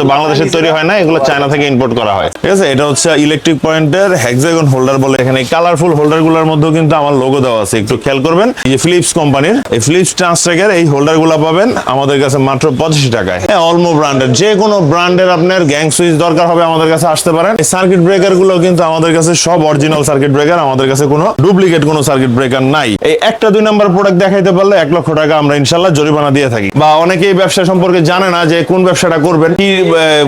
তো বাংলাদেশে তৈরি হয় না এগুলো চায়না থেকে ইম্পোর্ট করা হয়। ঠিক আছে এটা হচ্ছে ইলেকট্রিক পয়েন্টের হ্যাক্সাগন হোল্ডার বলে এখানে কালারফুল হোল্ডারগুলোর মধ্যেও কিন্তু আমার লোগো দেওয়া আছে একটু খেয়াল করবেন। এই যে ফিলিপস কোম্পানির এই ফিলিপস ট্রান্সট্রেকের এই হোল্ডারগুলো পাবেন আমাদের কাছে মাত্র পঁচাশি টাকায়। হ্যাঁ অলমো ব্র্যান্ডের যে কোনো ব্র্যান্ডের আপনার গ্যাং সুইচ দরকার হবে আমাদের কাছে আসতে পারেন। এই সার্কিট ব্রেকারগুলো কিন্তু আমাদের কাছে সব অরিজিনাল সার্কিট ব্রেকার আমাদের কাছে কোনো ডুপ্লিকেট কোনো সার্কিট ব্রেকার নাই। এই একটা দুই নাম্বার প্রোডাক্ট দেখাইতে পারলে এক লক্ষ টাকা আমরা ইনশাল্লাহ জরিমানা দিয়ে থাকি। বা অনেকেই এই ব্যবসা সম্পর্কে জানে না যে কোন ব্যবসাটা করবেন কি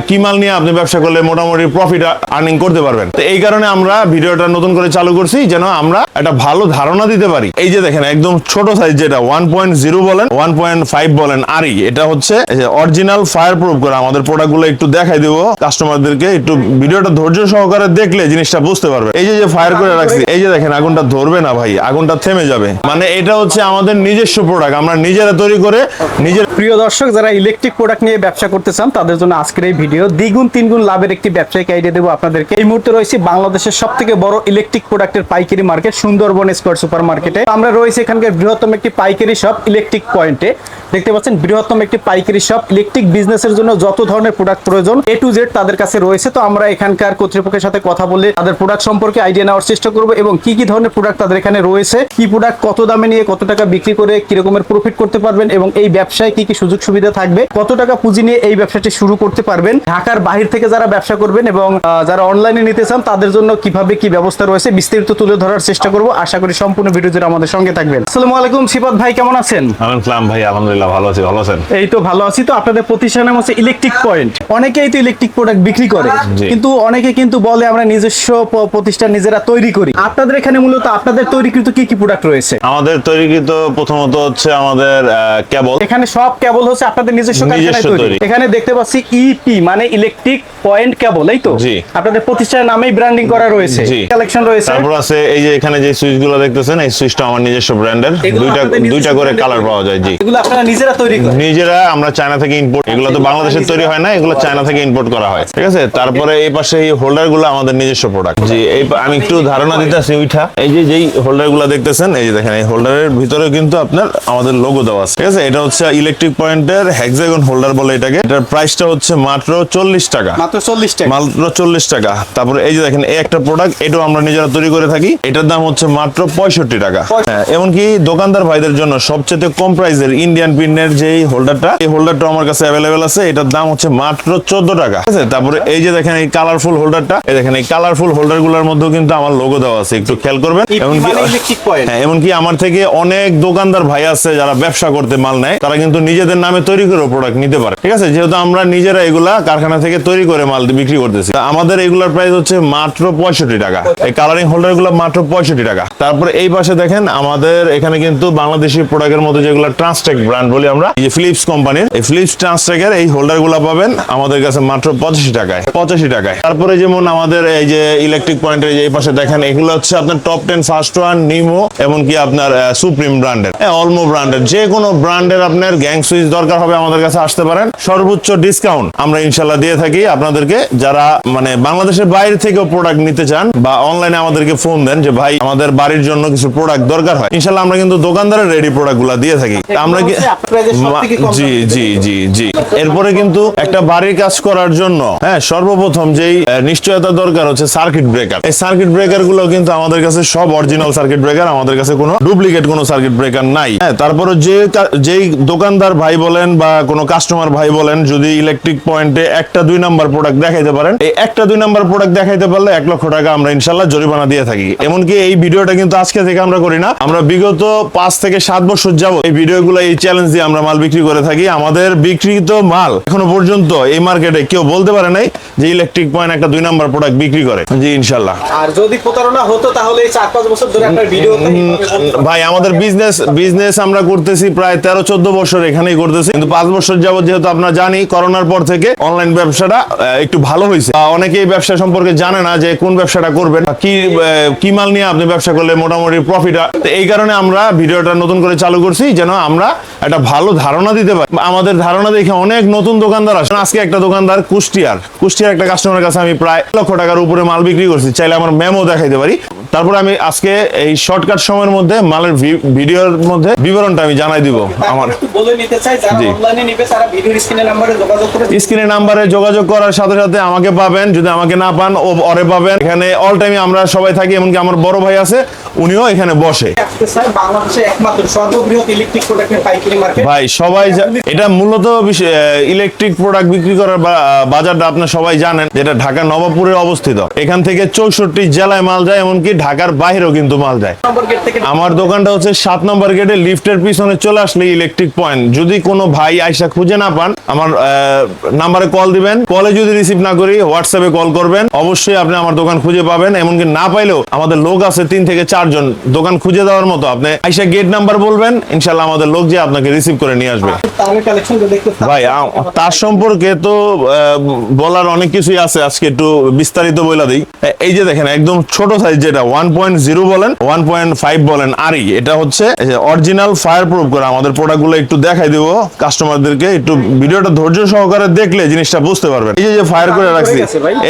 কি মাল নিয়ে আপনি ব্যবসা করলে মোটামুটি প্রফিট আর্নিং করতে পারবেন? তো এই কারণে আমরা ভিডিওটা নতুন করে চালু করছি, যেন আমরা একটা ভালো ধারণা দিতে পারি। এই যে দেখেন, একদম ছোট সাইজ যেটা ওয়ান পয়েন্ট জিরো বলেন ওয়ান পয়েন্ট ফাইভ বলেন আরই এটা হচ্ছে অরিজিনাল ফায়ার প্রুফ করা আমাদের প্রোডাক্টগুলো একটু দেখাই দেবো। কাস্টমারদেরকে একটু ভিডিওটা ধৈর্য সহকারে দেখলে জিনিসটা বুঝতে পারবে। এই যে ফায়ার করে রাখছি, এই যে দেখেন, আগুনটা ধরবে না ভাই, আগুনটা থেমে যাবে। মানে এটা হচ্ছে আমাদের নিজস্ব প্রোডাক্ট আমরা নিজেরা তৈরি করে নিজের প্রিয় দর্শক, যারা ইলেকট্রিক প্রোডাক্ট নিয়ে ব্যবসা করতে চান, তাদের জন্য আজকের এই ভিডিও দ্বিগুণ তিনগুণ লাভের একটি ব্যবসায়িক আইডিয়া দেবো আপনাদেরকে। এই মুহূর্তে রয়েছে বাংলাদেশের সব থেকে বড় ইলেকট্রিক প্রোডাক্টের পাইকারি মার্কেট সুন্দরবন স্কোয়ার সুপার মার্কেটে আমরা রয়েছে এখানকার বৃহত্তম একটি পাইকারি শপ ইলেকট্রিক পয়েন্টে দেখতে পাচ্ছেন, বৃহত্তম একটি পাইকারি শপ ইলেকট্রিক বিজনেসের জন্য যত ধরনের প্রোডাক্ট প্রয়োজন এ টু জেড তাদের কাছে রয়েছে। তো আমরা এখানকার কর্তৃপক্ষের সাথে কথা বলে তাদের প্রোডাক্ট সম্পর্কে আইডিয়া নেওয়ার চেষ্টা করব এবং কি কি ধরনের প্রোডাক্ট তাদের এখানে রয়েছে, কি প্রোডাক্ট কত দামে নিয়ে কত টাকা বিক্রি করে কি রকমের প্রফিট করতে পারবেন এবং এই ব্যবসায় কি কি সুযোগ সুবিধা থাকবে, কত টাকা পুঁজি নিয়ে এই ব্যবসাটি শুরু করতে পারবেন। ঢাকার বাহির থেকে যারা ব্যবসা করবেন এবং যারা অনলাইনে নিতে চান তাদের জন্য কীভাবে কি ব্যবস্থা রয়েছে বিস্তারিত তুলে ধরার চেষ্টা করব। আশা করি সম্পূর্ণ ভিডিও জুড়ে আমাদের সঙ্গে থাকবেন। আসসালামু আলাইকুম সিপাত ভাই কেমন আছেন? আলহাম ভাই আলহামদুলিল্লাহ ভালো আছি ভালো আছেন? এই তো ভালো আছি তো। আপনাদের প্রতিষ্ঠানের হচ্ছে ইলেকট্রিক পয়েন্ট অনেকেই তো ইলেকট্রিক প্রোডাক্ট বিক্রি করে কিন্তু অনেকে কিন্তু বলে আমরা নিজস্ব প্রতিষ্ঠান নিজেরা তৈরি করি। আপনাদের এখানে মূলত আপনাদের তৈরিকৃত কি কি প্রোডাক্ট রয়েছে? আমাদের তৈরিকৃত প্রথমত হচ্ছে আমাদের কেবল এখানে সব কেবল হচ্ছে আপনাদের নিজস্ব কারখানায় তৈরি। এখানে দেখতে পাচ্ছি ইপি মানে ইলেকট্রিক পয়েন্ট কেবল এই তো? আপনাদের প্রতিষ্ঠানের নামেই ব্র্যান্ডিং করা রয়েছে। কালেকশন রয়েছে। তারপর আছে এই যে এখানে যে সুইচগুলো দেখতেছেন এই সুইচটা আমার নিজস্ব ব্র্যান্ডের। দুইটা দুইটা করে কালার পাওয়া যায় জি। এগুলো আপনারা নিজেরা তৈরি করেন। নিজেরা আমরা চায়না থেকে ইম্পোর্ট এগুলো তো বাংলাদেশে তৈরি হয় না এগুলো চায়না থেকে ইম্পোর্ট করা হয়। ঠিক আছে? তারপরে এই পাশে এই হোল্ডারগুলো আমাদের নিজস্ব প্রোডাক্ট জি এই আমি একটু ধারণা দিতেছি ওইটা। এই যে যেই হোল্ডারগুলো দেখতেছেন এই যে দেখেন এই হোল্ডারের ভিতরে কিন্তু আপনার আমাদের লোগো দেওয়া আছে। ঠিক আছে? এটা হচ্ছে ইলেকট্রিক পয়েন্টের হ্যাক্সাগন হোল্ডার বলে এটাকে। এটার প্রাইসটা হচ্ছে মাত্র চল্লিশ টাকা। মাত্র চল্লিশ টাকা। মাত্র চল্লিশ টাকা। তারপরে এই যে দেখেন এই একটা প্রোডাক্ট এটাও আমরা নিজেরা তৈরি করে থাকি। এটার দাম হচ্ছে মাত্র পঁয়ষট্টি টাকা। হ্যাঁ এমনকি দোকানদার ভাইদের জন্য সবচেয়ে কম প্রাইসের ইন্ডিয়ান পিনের যে হোল্ডারটা এই হোল্ডারটা আমার কাছে অ্যাভেলেবেল আছে। এটার দাম হচ্ছে মাত্র চোদ্দ টাকা। ঠিক আছে? তারপরে এই যে দেখেন এই কালারফুল হোল্ডারটা এই দেখেন এই কালারফুল হোল্ডারগুলোর মধ্যেও কিন্তু আমার লোগো দেওয়া আছে। একটু খেয়াল করবেন। এমনকি মানে হ্যাঁ এমনকি আমার থেকে অনেক দোকানদার ভাই আছে যারা ব্যবসা করতে মাল নেয়। তারা কিন্তু নিজেদের নামে তৈরি করে প্রোডাক্ট নিতে পারে। ঠিক আছে? যেহেতু আমরা নিজেরা এগুলা কারখানা থেকে তৈরি করে মাল বিক্রি করতেছি। আমাদের এগুলার প্রাইস হচ্ছে মাত্র পঁয়ষট্টি টাকা। এই কালারিং হোল্ডারগুলো মাত্র পঁয়ষট্টি টাকা। তারপরে এই পাশে দেখেন আমাদের এখানে কিন্তু বাংলাদেশি প্রোডাক্টের মধ্যে যেগুলো ট্রান্সটেক ব্র্যান্ড বলি আমরা, এই ফিলিপস কোম্পানির এই ফিলিপস ট্রান্সটেকের এই হোল্ডারগুলো পাবেন আমাদের কাছে মাত্র পঁচাশি টাকায় পঁচাশি টাকায়। তারপরে যেমন আমাদের এই যে ইলেকট্রিক পয়েন্টের এই পাশে দেখেন, এগুলো হচ্ছে আপনার টপ টেন ফার্স্ট ওয়ান নিমো এমনকি আপনার সুপ্রিম ব্র্যান্ডের অলমো ব্র্যান্ডের যে কোনো ব্র্যান্ডের আপনার গ্যাং সুইচ দরকার হবে আমাদের কাছে, আসতে পারেন। সর্বোচ্চ ডিসকাউন্ট আমরা ইনশাল্লাহ দিয়ে থাকি। আপনাদেরকে যারা মানে বাংলাদেশের বাইরে থেকেও প্রোডাক্ট নিতে চান বা অনলাইনে আমাদেরকে ফোন দেন যে ভাই আমাদের বাড়ির জন্য কিছু প্রোডাক্ট দরকার হয়। ইনশাল্লাহ আমরা কিন্তু দোকানদারের রেডি প্রোডাক্টগুলা দিয়ে থাকি। আমরা কি জি জি জি জি। এরপরে কিন্তু একটা বাড়ির কাজ করার জন্য হ্যাঁ সর্বপ্রথম যেই নিশ্চয়তা দরকার হচ্ছে সার্কিট ব্রেকার এই সার্কিট ব্রেকারগুলো কিন্তু আমাদের কাছে সব অরিজিনাল সার্কিট ব্রেকার আমাদের কাছে কোনো ডুপ্লিকেট কোনো সার্কিট ব্রেকার নাই। হ্যাঁ তারপরে যে যেই দোকানদার ভাই বলেন বা কোনো কাস্টমার ভাই বলেন যদি ইলেকট্রিক পয়েন্টে একটা দুই নাম্বার প্রোডাক্ট দেখাইতে পারেন। এই একটা দুই নাম্বার প্রোডাক্ট দেখাইতে পারলে এক লক্ষ টাকা আমরা ইনশাল্লাহ জরিমানা দিয়ে থাকি। এমনকি এই ভিডিওটা কিন্তু আজকে থেকে আমরা করি না। আমরা বিগত পাঁচ থেকে সাত বছর যাব এই ভিডিওগুলো এই চ্যালেঞ্জ দিয়ে আমরা মাল বিক্রি করে থাকি। আমাদের বিক্রিত মাল এখনও পর্যন্ত এই মার্কেটে কেউ বলতে পারে নাই যে ইলেকট্রিক পয়েন্ট একটা দুই নাম্বার প্রোডাক্ট বিক্রি করে। জি ইনশাল্লাহ আর যদি প্রতারণা হতো তাহলে এই চার পাঁচ বছর ধরে আপনার ভিডিও ভাই আমাদের বিজনেস বিজনেস আমরা করতেছি প্রায় তেরো চোদ্দ বছর এখানেই করতেছি। কিন্তু পাঁচ বছর যাবত যেহেতু আপনারা জানি করোনার পর থেকে অনলাইন ব্যবসাটা একটু ভালো হয়েছে। আহ, অনেকেই এই ব্যবসা সম্পর্কে জানে না যে কোন ব্যবসাটা করবেন কি কি মাল নিয়ে আপনি ব্যবসা করলে মোটামুটি প্রফিট এই কারণে আমরা ভিডিওটা নতুন করে চালু করছি যেন আমরা একটা ভালো ধারণা দিতে পারি। আমাদের ধারণা দেখে অনেক নতুন দোকানদার আসে। আজকে একটা দোকানদার কুষ্টিয়ার। কুষ্টিয়ার একটা কাস্টমারের কাছে আমি প্রায় লক্ষ টাকার উপরে মাল বিক্রি করছি। চাইলে আমার মেমো দেখাইতে পারি। তারপরে আমি আজকে এই শর্টকাট সময়ের মধ্যে মালের ভিডিওর মধ্যে বিবরণটা আমি জানাই দিব আমার। বলে নিতে চাই যারা অনলাইনে নিবে তারা নাম্বারে যোগাযোগ করে স্ক্রিনে নাম্বারে যোগাযোগ করার সাথে সাথে আমাকে পাবেন। যদি আমাকে না পান, ও পাবেন। এখানে অল টাইমে আমরা সবাই থাকি, এমনকি আমার বড় ভাই আছে। উনিও এখানে বসে। ভাই সবাই এটা মূলত ইলেকট্রিক প্রোডাক্ট বিক্রি করার বাজারটা আপনার সবাই জানেন যেটা ঢাকা নবাবপুরে অবস্থিত। এখান থেকে চৌষট্টি জেলায় মাল যায় এমনকি ঢাকার বাইরেও কিন্তু মাল যায়। আমার দোকানটা হচ্ছে সাত নম্বর গেটে লিফটের পিছনে চলে আসলে ইলেকট্রিক পয়েন্ট যদি কোনো ভাই আইসা খুঁজে না পান আমার নাম্বারে কল দিবেন। কলে যদি রিসিভ না করি হোয়াটসঅ্যাপে কল করবেন। অবশ্যই আপনি আমার দোকান খুঁজে পাবেন এমনকি না পাইলেও আমাদের লোক আছে তিন থেকে চারজন দোকান খুঁজে দেওয়ার মতো। আপনি আইসা গেট নাম্বার বলবেন, ইনশাল্লাহ আমাদের লোক যে আপনাকে রিসিভ করে নিয়ে আসবে। ভাই তার সম্পর্কে তো বলার অনেক কিছুই আছে। আজকে একটু বিস্তারিত বলে দিই। এই যে দেখেন একদম ছোট সাইজ যেটা ওয়ান পয়েন্ট জিরো বলেন ওয়ান পয়েন্ট ফাইভ বলেন আরই। এটা হচ্ছে অরিজিনাল ফায়ার প্রুফ করা আমাদের একটু দেখাই দিব। কাস্টমারদেরকে একটু ভিডিওটা ধৈর্য সহকারে দেখলে জিনিসটা বুঝতে পারবেন। এই যে যে ফায়ার করে রাখছি।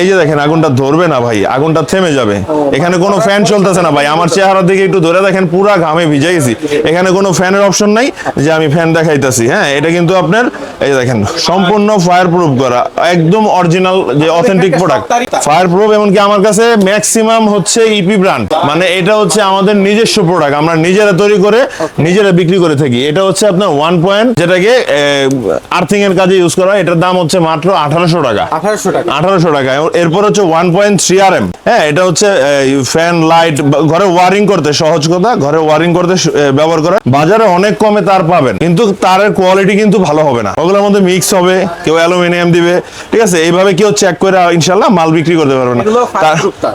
এই যে দেখেন আগুনটা ধরবে না ভাই আগুনটা থেমে যাবে। এখানে কোনো ফ্যান চলতেছে না ভাই। আমার চেহারা দিকে একটু ধরে দেখেন পুরা ঘামে ভিজে গেছি এখানে কোনো ফ্যানের অপশন নাই যে আমি ফ্যান দেখাইতেছি হ্যাঁ? এটা কিন্তু আপনার এই দেখেন সম্পূর্ণ ফায়ার প্রুফ করা একদম অরিজিনাল যে অথেন্টিক প্রোডাক্ট ফায়ার প্রুফ এমনকি আমার কাছে ম্যাক্সিমাম হচ্ছে ইপি ব্র্যান্ড মানে এটা হচ্ছে আমাদের নিজস্ব প্রোডাক্ট আমরা নিজেরা তৈরি করে নিজেরা বিক্রি করে থাকি। এটা হচ্ছে আপনার ওয়ান পয়েন্ট যেটাকে আর্থিং এর কাজে ইউজ করা হয়, এটার দাম হচ্ছে মাত্র আঠারোশো টাকা। আঠারোশো টাকা। আঠারোশো টাকা। এরপর হচ্ছে one point three R M হ্যাঁ এটা হচ্ছে ফ্যান লাইট ঘরে ওয়ারিং করতে সহজ কথা ঘরে ওয়ারিং করতে ব্যবহার করা বাজারে অনেক কমে তার পাবেন কিন্তু তারের কোয়ালিটি কিন্তু ভালো হবে না। ওগুলোর মধ্যে মিক্স হবে কেউ অ্যালুমিনিয়াম দিবে ঠিক আছে? এইভাবে কেউ চেক করে ইনশাল্লাহ মাল বিক্রি করতে পারবে না।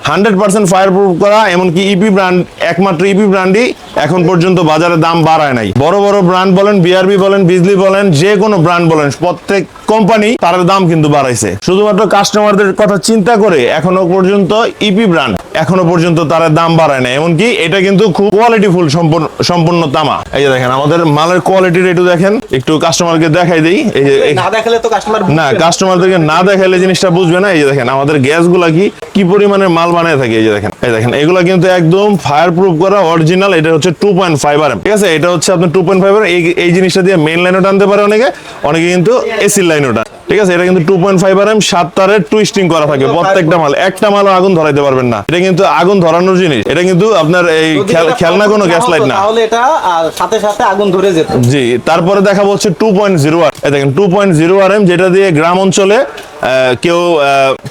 হান্ড্রেড পার্সেন্ট ফায়ার প্রুফ করা এমনকি ইপি ব্র্যান্ড একমাত্র ইপি ব্র্যান্ডই এখন পর্যন্ত বাজারে দাম বাড়ায় নাই। বড় বড় ব্র্যান্ড বলেন বিআরবি বলেন বিজলি বলেন যে কোনো ব্র্যান্ড বলেন প্রত্যেক কোম্পানি তার দাম কিন্তু বাড়াইছে। শুধুমাত্র কাস্টমারদের কথা চিন্তা করে এখনও পর্যন্ত ইপি ব্র্যান্ড এখনও পর্যন্ত তার দাম বাড়ায় না এমনকি এটা কিন্তু খুব কোয়ালিটি ফুল সম্পূর্ণ সম্পূর্ণ তামা। এই যে দেখেন আমাদের মালের কোয়ালিটির একটু দেখেন একটু কাস্টমারকে দেখাই দিই। এই যে না দেখালে তো কাস্টমার না কাস্টমারদেরকে না। দেখাইলে জিনিসটা বুঝবে না। এই যে দেখেন আমাদের গ্যাসগুলা কি কি পরিমাণের মাল বানায় থাকে। এই যে দেখেন এই দেখেন এগুলা কিন্তু একদম ফায়ার প্রুফ করা অরিজিনাল এটা হচ্ছে টু পয়েন্ট ফাইভ আর ঠিক আছে? এটা হচ্ছে আপনার টু পয়েন্ট ফাইভ এই এই জিনিসটা দিয়ে মেইন লাইনও টানতে পারে অনেকে অনেকে কিন্তু এসি লাইনও টান। ঠিক আছে? এটা কিন্তু two point five R M সাত তারের টুইস্টিং করা থাকে প্রত্যেকটা মাল। একটা মালও আগুন ধরাইতে পারবেন না। এটা কিন্তু আগুন ধরানোর জিনিস। এটা কিন্তু আপনার এই খেলনা কোনো গ্যাস লাইট না। তাহলে এটা সাথে সাথে আগুন ধরে যেত। জি তারপরে দেখা হচ্ছে টু পয়েন্ট জিরো আর দেখেন two point zero R M যেটা দিয়ে গ্রাম অঞ্চলে কেউ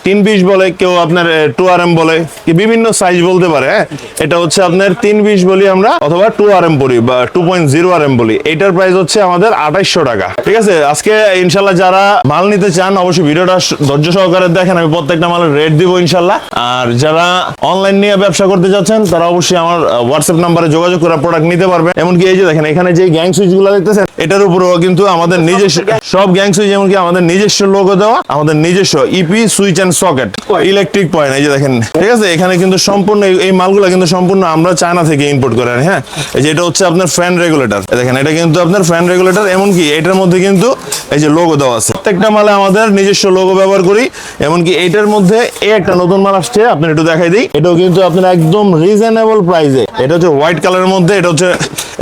তিন বিশ বলে কেউ আপনার টু আর এম বলে কি বিভিন্ন সাইজ বলতে পারে হ্যাঁ? এটা হচ্ছে আপনার তিন বিশ বলি আমরা অথবা টু আর এম বলি বা two point zero R M বলি। এটার প্রাইস হচ্ছে আমাদের আঠাইশশো টাকা। ঠিক আছে? আজকে ইনশাল্লাহ যারা মাল নিতে চান, অবশ্যই ভিডিওটা ধৈর্য সহকারে দেখেন, আমি প্রত্যেকটা মালের রেট দিব ইনশাল্লাহ। আর যারা অনলাইন নিয়ে ব্যবসা করতে যাচ্ছেন, তারা অবশ্যই আমার হোয়াটসঅ্যাপ নাম্বারে যোগাযোগ করে প্রোডাক্ট নিতে পারবে এমনকি এই যে দেখেন, এখানে যে গ্যাং সুইচগুলো দেখতেছেন, এটার উপরেও কিন্তু আমাদের নিজস্ব, সব গ্যাং সুইচ এমনকি আমাদের নিজস্ব লোগো দেওয়া, আমাদের নিজস্ব EP switch and socket electric point এই যে দেখেন। ঠিক আছে? এখানে কিন্তু সম্পূর্ণ এই- এই মালগুলো কিন্তু সম্পূর্ণ আমরা চায়না থেকে ইম্পোর্ট করে আনি হ্যাঁ? এই যে এটা হচ্ছে আপনার ফ্যান রেগুলেটর দেখেন, এটা কিন্তু আপনার ফ্যান রেগুলেটর এমনকি এটার মধ্যে কিন্তু এই যে লোগো দেওয়া আছে। প্রত্যেকটা মালে আমাদের নিজস্ব লোগো ব্যবহার করি, এমনকি এইটার মধ্যে এই একটা নতুন মাল আসছে, আপনার একটু দেখাই দিই। এটাও কিন্তু আপনার একদম রিজনেবল প্রাইসে এটা হচ্ছে হোয়াইট কালারের মধ্যে, এটা হচ্ছে,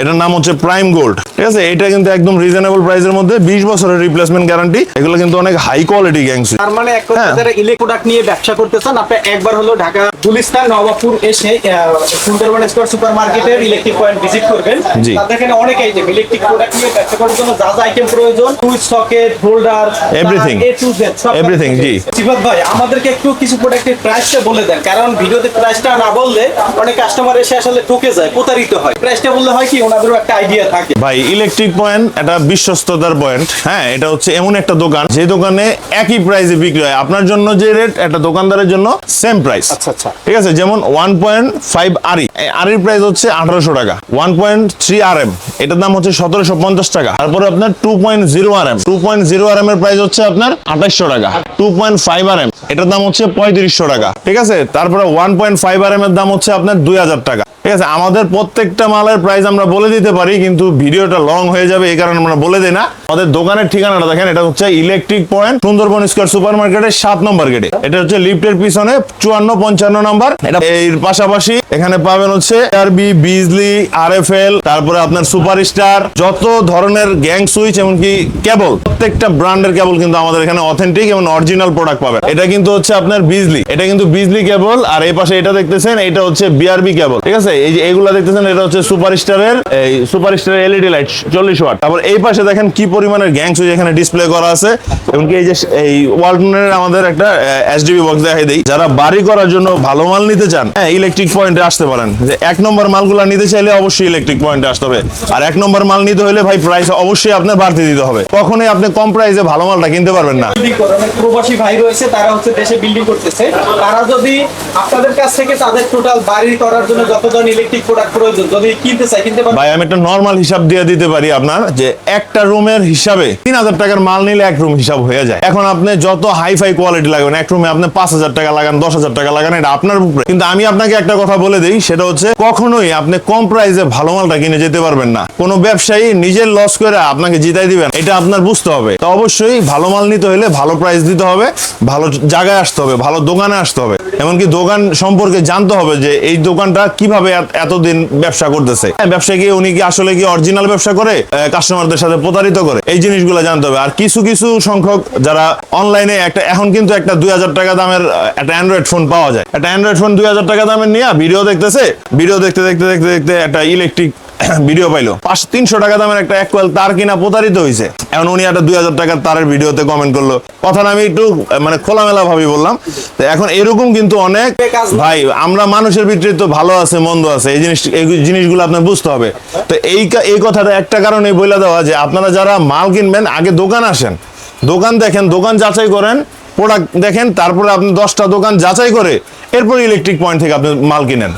এটার নাম হচ্ছে প্রাইম গোল্ড ঠিক আছে এটা কিন্তু একদম রিজনেবল প্রাইসের মধ্যে বিশ বছরের রিপ্লেসমেন্ট গ্যারান্টি এগুলো কিন্তু অনেক হাই কোয়ালিটি গ্যাংস তার মানে এক কথা হ্যাঁ। যারা ইলেকট্রিক প্রোডাক্ট নিয়ে ব্যবসা করতে চান আপনি একবার হলো ঢাকা গুলিস্তান নবাবপুর এসে সুন্দরবন স্কোয়ার সুপার মার্কেটের ইলেকট্রিক পয়েন্ট ভিজিট করবেন। তাদের এখানে অনেক আইটেম ইলেকট্রিক প্রোডাক্ট নিয়ে ব্যবসা করার জন্য যা যা আইটেম প্রয়োজন switch socket holder Everything. A to Z Everything, জি। সিফাত ভাই আমাদেরকে একটু কিছু প্রোডাক্টের প্রাইসটা বলে দেন কারণ ভিডিওতে প্রাইসটা না বললে অনেক কাস্টমার এসে আসলে ঠকে যায় প্রতারিত হয় প্রাইসটা বললে হয় কি ওনাদেরও একটা আইডিয়া থাকে ভাই ইলেকট্রিক পয়েন্ট এটা বিশ্বস্ততার পয়েন্ট। হ্যাঁ এটা হচ্ছে এমন একটা দোকান যে দোকানে একই প্রাইসে বিক্রি হয়। আপনার জন্য যে রেট একটা দোকানদারের জন্য সেম প্রাইস আচ্ছা, আচ্ছা। ঠিক আছে? যেমন ওয়ান পয়েন্ট ফাইভ আরই আরির প্রাইস হচ্ছে আঠারোশো টাকা। One point three R M এটার দাম হচ্ছে সতেরোশো পঞ্চাশ টাকা। তারপরে আপনার two point zero R M two point zero R M এর প্রাইস হচ্ছে আপনার আঠাইশশো টাকা। Two point five R M এটার দাম হচ্ছে পঁয়ত্রিশশো টাকা। ঠিক আছে? তারপরে one point five R M এর দাম হচ্ছে আপনার দুই হাজার টাকা। ঠিক আছে? আমাদের প্রত্যেকটা মালের প্রাইস আমরা বলে দিতে পারি কিন্তু ভিডিওটা ভিডিওটা লং হয়ে যাবে এই কারণে আমরা বলে দিই না। আমাদের দোকানের ঠিকানাটা দেখেন এটা হচ্ছে electric point Sundarban square super মার্কেটের সাত নম্বর গেটে এটা হচ্ছে লিফটের পিছনে চুয়ান্ন পঞ্চান্ন নম্বর। এটা এর পাশাপাশি এখানে পাবেন হচ্ছে আরবি বিজলি আর এফ এল তারপরে আপনার সুপার স্টার যত ধরনের গ্যাং সুইচ এমনকি কেবল প্রত্যেকটা ব্র্যান্ডের কেবল কিন্তু আমাদের এখানে অথেন্টিক এবং অরিজিনাল প্রোডাক্ট পাবেন। এটা কিন্তু হচ্ছে আপনার বিজলি এটা কিন্তু বিজলি কেবল আর এই পাশে এটা দেখতেছেন এটা হচ্ছে বিআরবি কেবল ঠিক আছে? এই যে এগুলা দেখতেছেন এটা হচ্ছে সুপার স্টারের এই সুপার স্টারের এলইডি লাইট চল্লিশ ওয়াট। তারপর এই পাশে দেখেন কি পরিমাণের গ্যাং সুইচ এখানে ডিসপ্লে করা আছে। এমনকি এই যে এই ওয়ালটনের আমাদের একটা এসডিবি বক্স দেখাই দেই। যারা বাড়ি করার জন্য ভালো মাল নিতে চান হ্যাঁ ইলেকট্রিক পয়েন্টে আসতে পারেন। যে এক নম্বর মালগুলো নিতে চাইলে অবশ্যই ইলেকট্রিক পয়েন্টে আসতে হবে। আর এক নম্বর মাল নিতে হলে ভাই প্রাইস অবশ্যই আপনার বাড়তি দিতে হবে। কখনোই আপনি কম প্রাইসে ভালো মালটা কিনতে পারবেন না। প্রবাসী ভাই রয়েছে তারা হচ্ছে দেশে বিল্ডিং করতেছে। তারা যদি আপনাদের কাছ থেকে তাদের টোটাল বাড়ি করার জন্য যত ধরনের ইলেকট্রিক প্রোডাক্ট প্রয়োজন যদি কিনতে চায় কিনতে ভাই আমি একটা নর্মাল হিসাব দিয়ে দিতে পারি আপনার যে একটা রুমের হিসাবে তিন হাজার টাকার মাল নিলে এক রুম হিসাব হয়ে যায়। এখন আপনি যত হাই ফাই কোয়ালিটি লাগাবেন এক রুমে আপনি পাঁচ হাজার টাকা লাগান দশ হাজার টাকা লাগান এটা আপনার উপরে। কিন্তু আমি আপনাকে একটা কথা বলে দিই সেটা হচ্ছে কখনোই আপনি কম প্রাইসে ভালো মালটা কিনে যেতে পারবেন না। কোনো ব্যবসায়ী নিজের লস করে আপনাকে জিতাই দিবেন এটা আপনার বুঝতে হবে। তো অবশ্যই ভালো মাল নিতে হলে ভালো প্রাইস দিতে হবে ভালো জায়গায় আসতে হবে ভালো দোকানে আসতে হবে। এমনকি দোকান সম্পর্কে জানতে হবে যে এই দোকানটা কীভাবে এতদিন ব্যবসা করতেছে। হ্যাঁ, ব্যবসায়ী কি উনি কি আসলে কি অরিজিনাল ব্যবসা করে কাস্টমারদের সাথে প্রতারিত করে। এই জিনিসগুলো জানতে হবে। আর কিছু কিছু সংখ্যক যারা অনলাইনে একটা, এখন কিন্তু একটা দুই হাজার টাকা দামের একটা অ্যান্ড্রয়েড ফোন পাওয়া যায়। একটা অ্যান্ড্রয়েড ফোন দুই হাজার টাকা দামের নিয়ে ভিডিও দেখতেছে। ভিডিও দেখতে দেখতে দেখতে দেখতে একটা ইলেকট্রিক ভিডিও পাইলো। পাঁচ তিনশো টাকা দামের একটা এক কোয়েল তার কিনা প্রতারিত হয়েছে এখন উনি একটা দুই হাজার টাকার তারের ভিডিওতে কমেন্ট করল। কথাটা আমি একটু মানে খোলামেলা ভাবে বললাম। তো এখন এরকম কিন্তু অনেক ভাই আমরা মানুষের ভিতরে তো ভালো আছে মন্দ আছে এই জিনিস এই জিনিসগুলো আপনার বুঝতে হবে। তো এই এই কথাটা একটা কারণে বলে দেওয়া যে আপনারা যারা মাল কিনবেন আগে দোকান আসেন। দোকান দেখেন দোকান যাচাই করেন প্রোডাক্ট দেখেন তারপরে আপনি দশটা দোকান যাচাই করে এরপর ইলেকট্রিক পয়েন্ট থেকে আপনি মাল কিনেন।